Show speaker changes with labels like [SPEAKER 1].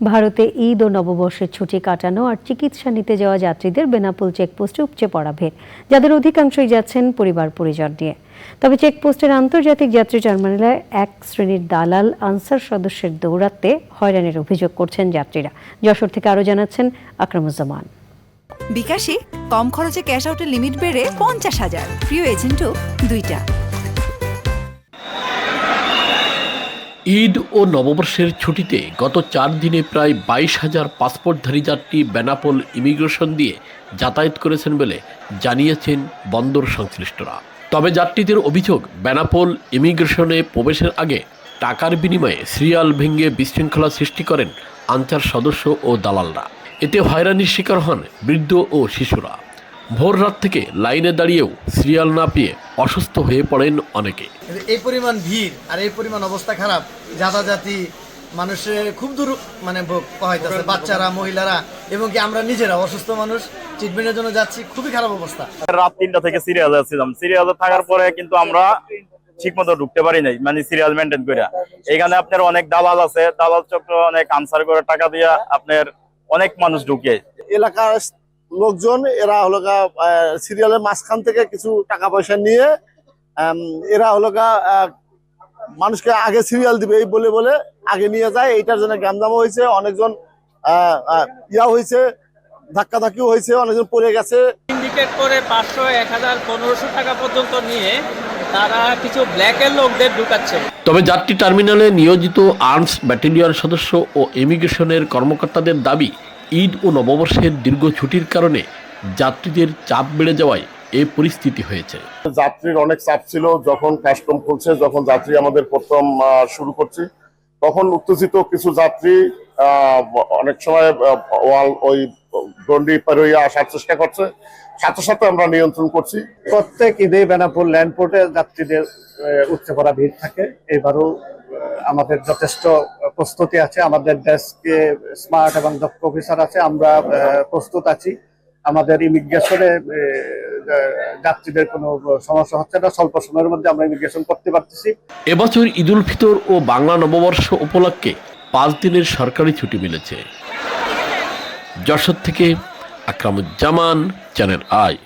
[SPEAKER 1] ভারতে ঈদ ও নববর্ষের ছুটি কাটানো আর চিকিৎসা নিতে যাওয়া যাত্রীদের বেনাপোল চেকপোস্টে উপচে পড়া ভিড়, যাদের অধিকাংশই যাচ্ছেন পরিবার পরিজন নিয়ে। তবে চেকপোস্টের আন্তর্জাতিক যাত্রী টার্মিনালে এক শ্রেণির দালাল আনসার সদস্যের দৌরাত্মে হয়রানির অভিযোগ করছেন যাত্রীরা। যশোর থেকে আরও জানাচ্ছেন আকরামুজ্জামান।
[SPEAKER 2] বিকাশে কম খরচে ক্যাশ আউটের লিমিট বেড়ে পঞ্চাশ হাজার। প্রিয় এজেন্টও দুইটা।
[SPEAKER 3] ঈদ ও নববর্ষের ছুটিতে গত চার দিনে প্রায় বাইশ হাজার পাসপোর্টধারী যাত্রী বেনাপোল ইমিগ্রেশন দিয়ে যাতায়াত করেছেন বলে জানিয়েছেন বন্দর সংশ্লিষ্টরা। তবে যাত্রীদের অভিযোগ, বেনাপোল ইমিগ্রেশনে প্রবেশের আগে টাকার বিনিময়ে সিরিয়াল ভেঙে বিশৃঙ্খলা সৃষ্টি করেন আনসার সদস্য ও দালালরা। এতে হয়রানির শিকার হন বৃদ্ধ ও শিশুরা। ভোর রাত থেকে লাইনে দাঁড়িয়েও সিরিয়াল না পেয়ে অসুস্থ হয়ে পড়েন অনেকে।
[SPEAKER 4] এই পরিমাণ ভিড় আর এই পরিমাণ অবস্থা খারাপ যাতাযাতি মানুষের খুব দূর মানে ভোগ পাইতেছে বাচ্চারা মহিলারা এবং কি আমরা নিজেরা অসুস্থ মানুষ ট্রিটমেন্টের জন্য যাচ্ছি খুবই খারাপ অবস্থা।
[SPEAKER 5] রাত তিনটা থেকে সিরিয়ালে ছিলাম সিরিয়ালে থাকার পরে কিন্তু আমরা ঠিক মতো ঢুকতে পারি নাই মানে সিরিয়াল মেনটেন করে এখানে আপনার অনেক দালাল আছে দালাল চক্র অনেক আনসার করে টাকা দিয়া আপনার অনেক মানুষ ঢুকে।
[SPEAKER 6] এলাকার লোকজন এরা হলো গা, সিরিয়ালের মাঝখান থেকে কিছু টাকা পয়সা নিয়ে এরা হলো গা, মানুষকে আগে সিরিয়াল দিবে এই বলে বলে আগে নিয়ে যায়। এইটার জন্য গ্যামজামও হয়েছে অনেকজন ইয়া হয়েছে ধাক্কাধাক্কিও হয়েছে অনেকজন পড়ে গেছে।
[SPEAKER 7] সিন্ডিকেট করে পাঁচশো এক হাজার পনেরোশো টাকা পর্যন্ত নিয়ে তারা কিছু ব্ল্যাকের লোকদের ঢুকাচ্ছে।
[SPEAKER 3] তবে যাত্রী টার্মিনালে নিয়োজিত আর্মস ব্যাটালিয়ন সদস্য ও ইমিগ্রেশনের কর্মকর্তাদের দাবি ঈদ ও নববর্ষের দীর্ঘ ছুটির কারণে যাত্রীদের চাপ বেড়ে যাওয়ায় এ পরিস্থিতি হয়েছে।
[SPEAKER 8] যাত্রীর অনেক চাপ ছিল যখন কাস্টম খুলছে যখন যাত্রী আমাদের প্রথম শুরু করছে। তখন উত্তেজিত কিছু যাত্রী অনেক সময় ওয়াল ওই গন্ডি পেরোইয়া আসার চেষ্টা করছে। সাথে সাথে আমরা নিয়ন্ত্রণ করছি।
[SPEAKER 9] প্রত্যেক ঈদে বেনাপুর ল্যান্ডপোর্টে যাত্রীদের আহ, করা ভিড় থাকে। এবারও আমাদের যথেষ্ট প্রস্তুতি আছে, আমাদের ডেস্কে স্মার্ট এবং দক্ষ অফিসার আছে, আমরা প্রস্তুত আছি। আমাদের ইমিগ্রেশনে যাত্রীদের কোনো সমস্যা হচ্ছে না, স্বল্প সময়ের মধ্যে আমরা ইমিগ্রেশন করতে পারতেছি।
[SPEAKER 3] এবছর ঈদুল ফিতর ও বাংলা নববর্ষ উপলক্ষে পাঁচ দিনের সরকারি ছুটি মিলেছে। যশোর থেকে আকরামুজ্জামান, চ্যানেল আই।